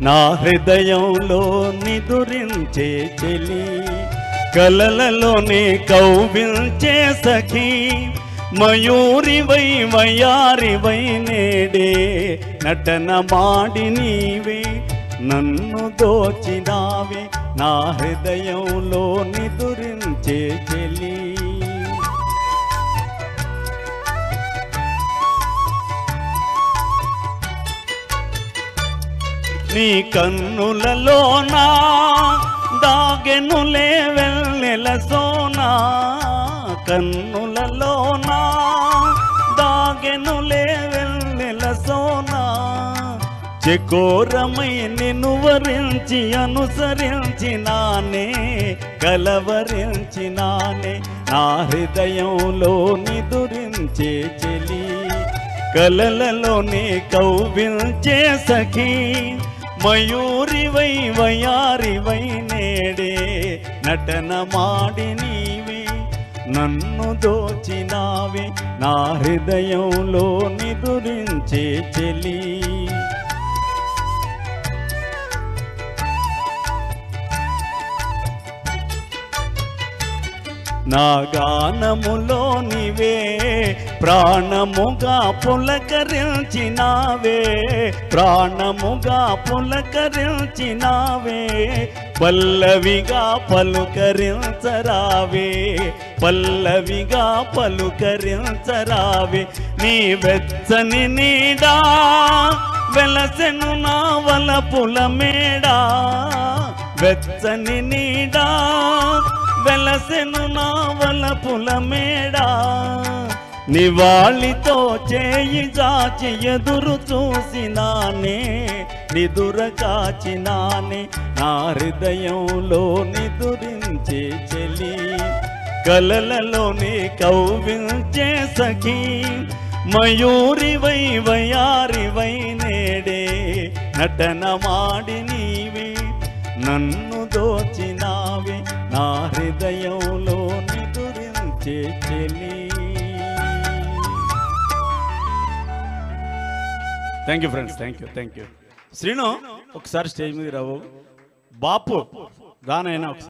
నా హృదయంలో నిదురించే చెలి కలలలోనే కౌవిల్చే సఖీ మయూరివై వయారివై నేడే నటన మాడి నీవే నన్ను దోచినావే. నా హృదయంలో నిదురించే చెలి నీ కన్నులలోనా? దాగెనులే వెళ్ళెల సోనా? కన్నులలోనా? దాగెనులే వెళ్ళెల సోనా? చెకోరమై నిన్ను వరించి అనుసరించినానే కలవరించినానే నా హృదయంలో నిదురించే చెలి. కలలలోనే కౌవిల్చే సఖీ మయూరివై వయారివై నేడే నటన మాడి నీవే నన్ను దోచినావే నా హృదయంలో నిదురించే చెలి. నా గానములోని ప్రాణముగా పులకరించినావే ప్రాణముగా పులకరించినావే పల్లవిగా పలుకరించరావే పల్లవిగా పలుకరించరావే నీ వెచ్చని నీడా వెలసెను నా వలపుల మేడా వెచ్చని నీడా వెలసెను నా వలపుల మేడా. నివాళితో చేయి చాచి ఎదురు చూసినానే నిదుర కాచినానే నా హృదయంలో నిదురించే చెలి కలలలోని కౌవించే సఖీ మయూరివై వయారివై నేడే నటన మాడి నీవే నన్ను దోచినావే నా హృదయంలో నిదురించే చెలి. Thank you friends thank you thank you Srinu ఒకసారి స్టేజ్ మీద రావు. బాపు గానైనా ఒకసారి.